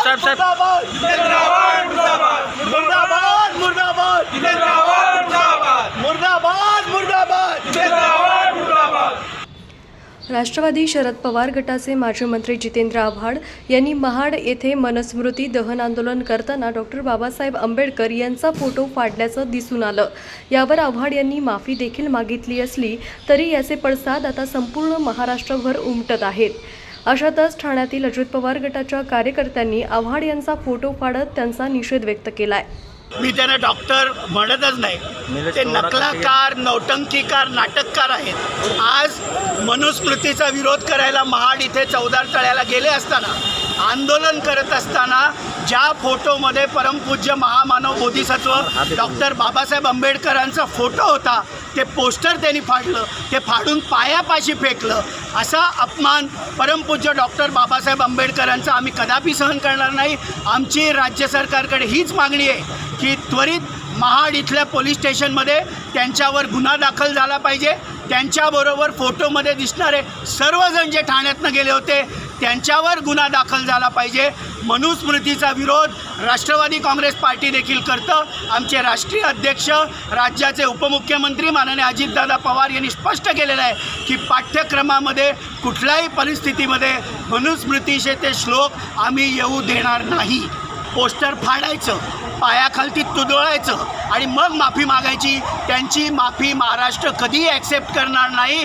साहेब साहेब. मुर्दाबाद मुर्दाबाद मुर्दाबाद. मुर्दाबाद राष्ट्रवादी शरद पवार गटाचे माजी मंत्री जितेंद्र आव्हाड यांनी महाड येथे मनस्मृती दहन आंदोलन करताना डॉक्टर बाबासाहेब आंबेडकर यांचा फोटो फाडल्याचं दिसून आलं. यावर आव्हाड यांनी माफी देखील मागितली असली तरी याचे पडसाद आता संपूर्ण महाराष्ट्रभर उमटत आहेत. अशातच ठाण्यातील अजित पवार गटाच्या कार्यकर्त्यांनी आव्हाड यांचा फोटो फाडत त्यांचा निषेध व्यक्त केलाय. मी त्यांना डॉक्टर म्हणतच नाही. ते नकलाकार नौटंकीकार नाटककार आहेत. आज मनुस्मृतीचा विरोध करायला महाड इथे चौदार तळ्याला गेले असताना आंदोलन करत असताना ज्या फोटोमध्ये परमपूज्य महामानव बोधिसत्व डॉक्टर बाबासाहेब आंबेडकरांचा फोटो होता ते पोस्टर त्यांनी फाडलं ते फाडून पायापाशी फेकलं. असा अपमान परमपूज्य डॉक्टर बाबासाहेब आंबेडकरांचा आम्ही कदापि सहन करणार नाही. आमची राज्य सरकारकडे हीच मागणी आहे की त्वरित महाड इथल्या पोलीस स्टेशनमध्ये त्यांच्यावर गुन्हा दाखल झाला पाहिजे. त्यांच्याबरोबर फोटोमध्ये दिसणारे सर्वजण जे ठाण्यातनं गेले होते त्यांच्यावर गुन्हा दाखल झाला पाहिजे. मनुस्मृतीचा विरोध राष्ट्रवादी काँग्रेस पार्टी देखील करतं. आमचे राष्ट्रीय अध्यक्ष राज्याचे उपमुख्यमंत्री माननीय अजितदादा पवार यांनी स्पष्ट केलेलं आहे की पाठ्यक्रमामध्ये कुठल्याही परिस्थितीमध्ये मनुस्मृतीचे ते श्लोक आम्ही येऊ देणार नाही. पोस्टर फाडायचं पायाखालती तुदळायचं आणि मग माफी मागायची. त्यांची माफी महाराष्ट्र कधीही ॲक्सेप्ट करणार नाही.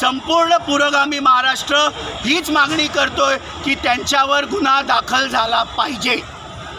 संपूर्ण पुरोगामी महाराष्ट्र हीच मागणी करतोय की त्यांच्यावर गुन्हा दाखल झाला पाहिजे.